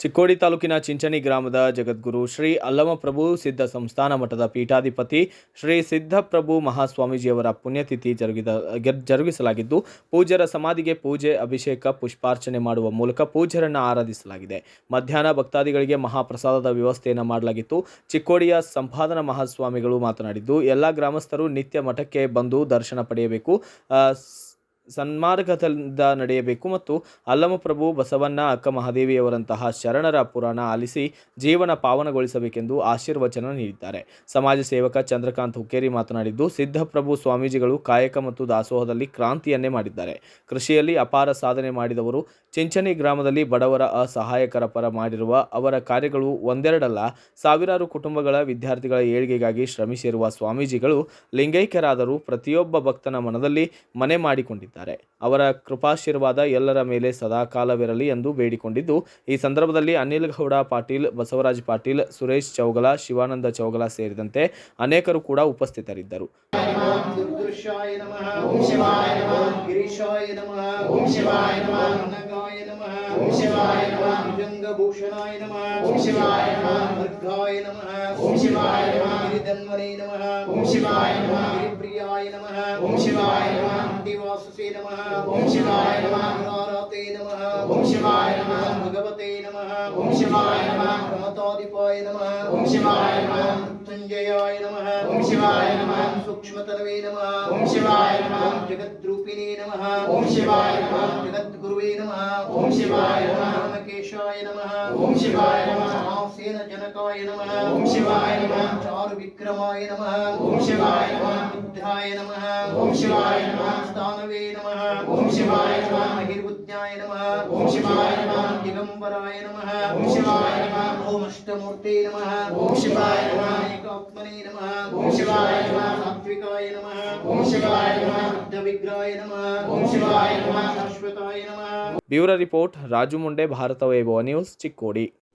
ಚಿಕ್ಕೋಡಿ ತಾಲೂಕಿನ ಚಿಂಚಣಿ ಗ್ರಾಮದ ಜಗದ್ಗುರು ಶ್ರೀ ಅಲ್ಲಮಪ್ರಭು ಸಿದ್ಧ ಸಂಸ್ಥಾನ ಮಠದ ಪೀಠಾಧಿಪತಿ ಶ್ರೀ ಸಿದ್ಧಪ್ರಭು ಮಹಾಸ್ವಾಮೀಜಿಯವರ ಪುಣ್ಯತಿಥಿ ಜರುಗಿದ ಜರುಗಿಸಲಾಗಿದ್ದು, ಪೂಜ್ಯರ ಸಮಾಧಿಗೆ ಪೂಜೆ, ಅಭಿಷೇಕ, ಪುಷ್ಪಾರ್ಚನೆ ಮಾಡುವ ಮೂಲಕ ಪೂಜ್ಯರನ್ನು ಆರಾಧಿಸಲಾಗಿದೆ. ಮಧ್ಯಾಹ್ನ ಭಕ್ತಾದಿಗಳಿಗೆ ಮಹಾಪ್ರಸಾದದ ವ್ಯವಸ್ಥೆಯನ್ನು ಮಾಡಲಾಗಿತ್ತು. ಚಿಕ್ಕೋಡಿಯ ಸಂಪಾದನಾ ಮಹಾಸ್ವಾಮಿಗಳು ಮಾತನಾಡಿದ್ದು, ಎಲ್ಲ ಗ್ರಾಮಸ್ಥರು ನಿತ್ಯ ಮಠಕ್ಕೆ ಬಂದು ದರ್ಶನ ಪಡೆಯಬೇಕು. ಸನ್ಮಾರ್ಗದಿಂದ ನಡೆಯಬೇಕು ಮತ್ತು ಅಲ್ಲಮಪ್ರಭು ಬಸವಣ್ಣ ಅಕ್ಕ ಮಹಾದೇವಿಯವರಂತಹ ಶರಣರ ಪುರಾಣ ಆಲಿಸಿ ಜೀವನ ಪಾವನಗೊಳಿಸಬೇಕೆಂದು ಆಶೀರ್ವಚನ ನೀಡಿದ್ದಾರೆ. ಸಮಾಜ ಸೇವಕ ಚಂದ್ರಕಾಂತ್ ಹುಕ್ಕೇರಿ ಮಾತನಾಡಿದ್ದು, ಸಿದ್ಧಪ್ರಭು ಸ್ವಾಮೀಜಿಗಳು ಕಾಯಕ ಮತ್ತು ದಾಸೋಹದಲ್ಲಿ ಕ್ರಾಂತಿಯನ್ನೇ ಮಾಡಿದ್ದಾರೆ. ಕೃಷಿಯಲ್ಲಿ ಅಪಾರ ಸಾಧನೆ ಮಾಡಿದವರು, ಚಿಂಚಣಿ ಗ್ರಾಮದಲ್ಲಿ ಬಡವರ ಅಸಹಾಯಕರ ಪರ ಮಾಡಿರುವ ಅವರ ಕಾರ್ಯಗಳು ಒಂದೆರಡಲ್ಲ. ಸಾವಿರಾರು ಕುಟುಂಬಗಳ ವಿದ್ಯಾರ್ಥಿಗಳ ಏಳಿಗೆಗಾಗಿ ಶ್ರಮಿಸಿರುವ ಸ್ವಾಮೀಜಿಗಳು ಲಿಂಗೈಕ್ಯರಾದರೂ ಪ್ರತಿಯೊಬ್ಬ ಭಕ್ತನ ಮನದಲ್ಲಿ ಮನೆ ಮಾಡಿಕೊಂಡಿದ್ದಾರೆ. ಅವರ ಕೃಪಾಶೀರ್ವಾದ ಎಲ್ಲರ ಮೇಲೆ ಸದಾಕಾಲವಿರಲಿ ಎಂದು ಬೇಡಿಕೊಂಡಿದ್ದು, ಈ ಸಂದರ್ಭದಲ್ಲಿ ಅನಿಲ್ ಗೌಡ ಪಾಟೀಲ್, ಬಸವರಾಜ್ ಪಾಟೀಲ್, ಸುರೇಶ್ ಚೌಗಲ, ಶಿವಾನಂದ ಚೌಗಲ ಸೇರಿದಂತೆ ಅನೇಕರು ಕೂಡ ಉಪಸ್ಥಿತರಿದ್ದರು. ಶಿವಾಯ ನಮಃ श्रीनिवाससे नमः ॐ शिवाय नमः नाराते नमः ॐ शिवाय नमः भगवते नमः ॐ शिवाय नमः प्रातादिपाय नमः ॐ शिवाय नमः मृत्युञ्जयाय नमः ॐ शिवाय नमः सूक्ष्मतरवे नमः ॐ शिवाय नमः जगद्रूपिणे नमः ॐ शिवाय नमः जगद्गुरुवे नमः ॐ शिवाय नमः रामकेशाय नमः ॐ शिवाय नमः जनकाय नमः ॐ शिवाय नमः विक्रमाय नमः। ओम शिवाय नमः। बुद्धाय नमः। ओम शिवाय नमः। स्थानवे नमः। ओम शिवाय नमः। महिर्बुद्ध्याय नमः। ओम शिवाय नमः। दिगंबराय नमः। ओम शिवाय नमः। ओम नमः। ओम शिवाय नमः। एकात्मने नमः। ओम शिवाय नमः। सात्विकाय नमः। ओम शिवाय नमः। बुद्धविग्रहाय नमः। ओम शिवाय नमः। अश्वताय नमः। Bureau report Raju Munde Bharat Vaibhav news Chikkodi.